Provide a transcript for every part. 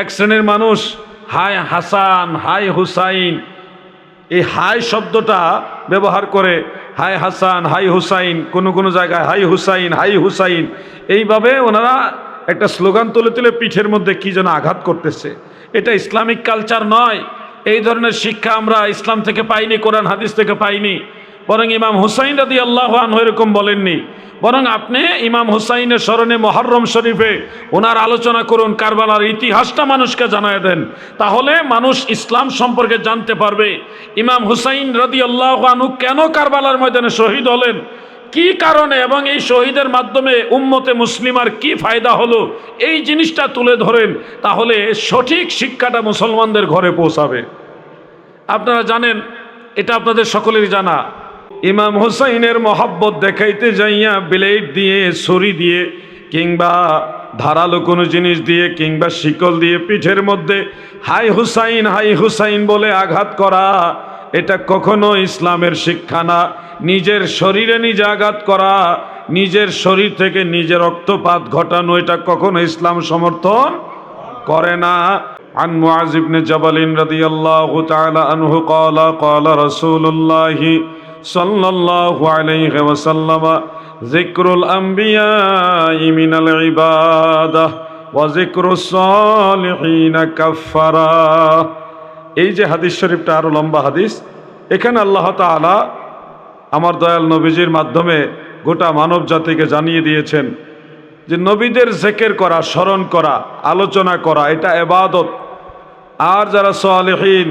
এক শ্রেণির মানুষ হাই হাসান হাই হুসাইন। এই হাই শব্দটা ব্যবহার করে হাই হাসান হাই হুসাইন, কোনো কোনো জায়গায় হাই হুসাইন হাই হুসাইন। এইভাবে ওনারা একটা স্লোগান তুলে তুলে পিঠের মধ্যে কি যেন আঘাত করতেছে। এটা ইসলামিক কালচার নয়। এই ধরনের শিক্ষা আমরা ইসলাম থেকে পাইনি, কোরআন, হাদিস থেকে পাইনি। বরং ইমাম হুসাইন রাদি আল্লাহ এরকম বলেননি। বরং আপনি ইমাম হুসাইনের স্মরণে মহরম শরীফে ওনার আলোচনা করুন, কারবালার ইতিহাসটা মানুষকে জানায় দেন। তাহলে মানুষ ইসলাম সম্পর্কে জানতে পারবে, ইমাম হুসাইন রদি আল্লাহ আনহু কেন কারবালার ময়দানে শহীদ হলেন? কি কারণে এবং এই শহীদের মাধ্যমে উম্মতে মুসলিমার কি ফায়দা হলো? এই জিনিসটা তুলে ধরেন, তাহলে সঠিক শিক্ষাটা মুসলমানদের ঘরে পৌঁছাবে। আপনারা জানেন, এটা আপনাদের সকলেরই জানা। ইমাম হুসাইনের মহাব্বত দেখাইতে যাইয়া ব্লেড দিয়ে ছুরি দিয়ে কিংবা ধারালো কোনো জিনিস দিয়ে কিংবা শিকল দিয়ে পিঠের মধ্যে হাই হুসাইন হাই হুসাইন বলে আঘাত করা এটা কখনো ইসলামের শিক্ষা না নিজের শরীরে নিজে আঘাত করা নিজের শরীর থেকে নিজের রক্তপাত ঘটানো এটা কখনো ইসলাম সমর্থন করে না عن معاذ بن جبل رضي الله تعالى عنه قال قال رسول الله সাল্লাল্লাহু আলাইহি ওয়াসাল্লাম, যিকরুল আম্বিয়া মিনাল ইবাদাহ ওয়া যিকরুস সালিহিন কাফারা এই যে হাদিস শরীফটা আরও লম্বা হাদিস, এখানে আল্লাহ তাআলা আমার দয়াল নবীজির মাধ্যমে গোটা মানব জাতিকে জানিয়ে দিয়েছেন যে নবীদের জেকের করা, স্মরণ করা, আলোচনা করা, এটা এবাদত। আর যারা সালেহীন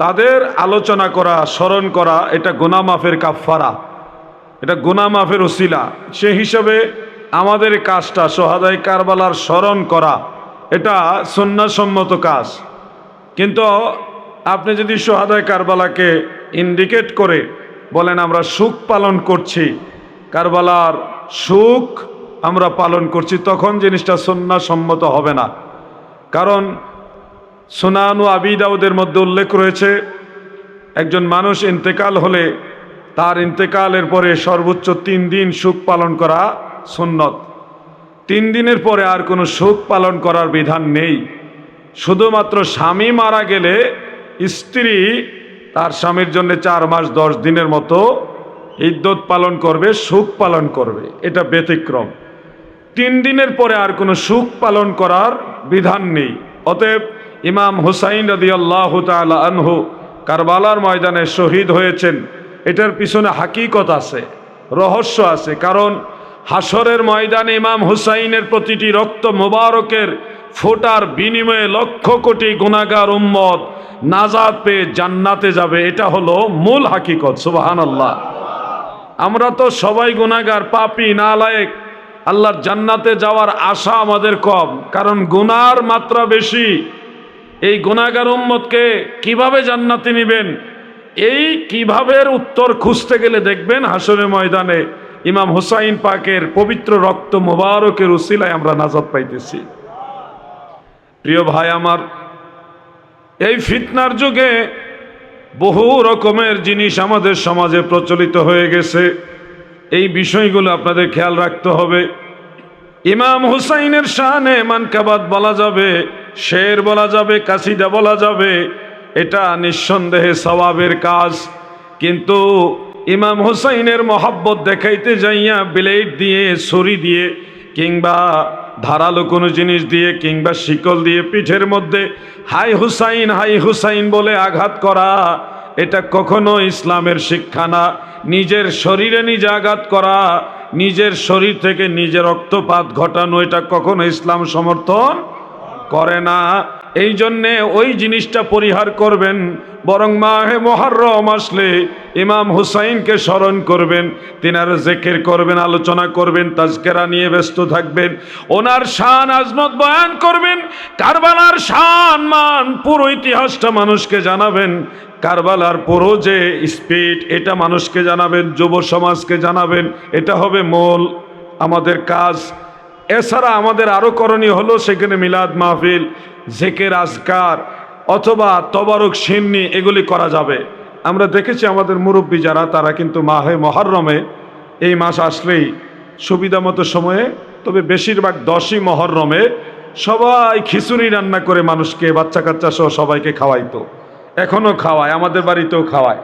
তাদের আলোচনা করা, স্মরণ করা, এটা গুনামাফের কাফারা এটা গুনামাফের ওসিলা। সে হিসাবে আমাদের কাজটা সোহাদাই কারবালার স্মরণ করা, এটা সন্ন্যাসম্মত কাজ। কিন্তু আপনি যদি সোহাদাই কারবালাকে ইন্ডিকেট করে বলেন, আমরা সুখ পালন করছি, কারবালার সুখ আমরা পালন করছি, তখন জিনিসটা সন্ন্যাসম্মত হবে না। কারণ সোনানু আবিদাউদের মধ্যে উল্লেখ রয়েছে, একজন মানুষ ইন্তেকাল হলে তার ইন্তেকালের পরে সর্বোচ্চ তিন দিন সুখ পালন করা সুন্নত। তিন দিনের পরে আর কোনো সুখ পালন করার বিধান নেই। শুধুমাত্র স্বামী মারা গেলে স্ত্রী তার স্বামীর জন্য চার মাস দশ দিনের মতো ইদ্যত পালন করবে, সুখ পালন করবে। এটা ব্যতিক্রম। তিন দিনের পরে আর কোনো সুখ পালন করার বিধান নেই। অতএব ইমাম হুসাইন রদি আল্লাহ আনহু কারবালার ময়দানে শহীদ হয়েছেন। এটার পিছনে হাকিকত আছে, রহস্য আছে, কারণ হাসরের ময়দানে ইমাম হুসাইনের প্রতিটি রক্ত মোবারকের ফোটার বিনিময়ে লক্ষ কোটি গুণাগার উম্মত নাজাদ পেয়ে জান্নাতে যাবে। এটা হলো মূল হাকিকত সুবাহান আল্লাহ আমরা তো সবাই গুণাগার পাপি, নালায়েক। আল্লাহর জান্নাতে যাওয়ার আশা আমাদের কম, কারণ গুনার মাত্রা বেশি। এই গুণাগার উম্মতকে কীভাবে জান্নাতে নিবেন? এই কিভাবের উত্তর খুঁজতে গেলে দেখবেন হাসনের ময়দানে ইমাম হুসাইন পাকের পবিত্র রক্ত মোবারকের উসিলায় আমরা নাজাদ পাইতেছি। প্রিয় ভাই আমার, এই ফিতনার যুগে বহু রকমের জিনিস আমাদের সমাজে প্রচলিত হয়ে গেছে। এই বিষয়গুলো আপনাদের খেয়াল রাখতে হবে। ইমাম হুসাইনের শাহানে মানকাবাদ বলা যাবে শের বলা যাবে কাসিদা বলা যাবে, এটা নিঃসন্দেহে সওয়াবের কাজ। কিন্তু ইমাম হুসাইনের মহাব্বত দেখাইতে যাইয়া ব্লেড দিয়ে, ছুরি দিয়ে, কিংবা ধারালো কোনো জিনিস দিয়ে, কিংবা শিকল দিয়ে পিঠের মধ্যে, হাই হুসাইন হাই হুসাইন বলে আঘাত করা, এটা কখনো ইসলামের শিক্ষা না। নিজের শরীরে নিজে আঘাত করা, নিজের শরীর থেকে নিজের রক্তপাত ঘটানো, এটা কখনো ইসলাম সমর্থন করে না। এই জন্যে ওই জিনিসটা পরিহার করবেন। বরং মাহে মহারম আসলে ইমাম হুসাইনকে স্মরণ করবেন। তিনার জেকের করবেন, আলোচনা করবেন, তাজকেরা নিয়ে ব্যস্ত থাকবেন। ওনার শান আজমত বয়ান করবেন। কারবালার শান মান পুরো ইতিহাসটা মানুষকে জানাবেন। কারবালার পুরো যে স্পিড, এটা মানুষকে জানাবেন, যুব সমাজকে জানাবেন। এটা হবে মূল। আমাদের কাজ এছাড়া আমাদের আরও করণীয় হলো সেখানে মিলাদ মাহফিল, জেকের, আজকার অথবা তবারক, সিন্নি এগুলি করা যাবে। আমরা দেখেছি আমাদের মুরব্বী যারা, তারা কিন্তু মাহে মহরমে এই মাস আসলেই সুবিধা মতো সময়ে, তবে বেশিরভাগ দশই মহরমে সবাই খিচুড়ি রান্না করে মানুষকে বাচ্চা কাচ্চা সহ সবাইকে খাওয়াইতো। এখনও খাওয়ায়, আমাদের বাড়িতেও খাওয়ায়।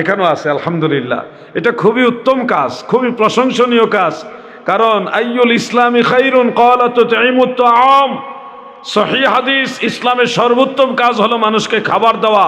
এখানেও আছে, আলহামদুলিল্লাহ। এটা খুবই উত্তম কাজ, খুবই প্রশংসনীয় কাজ। কারণ, আইয়ুল ইসলামী খাইরুন কলাত আম সহি হাদিস, ইসলামের সর্বোত্তম কাজ হলো মানুষকে খাবার দেওয়া।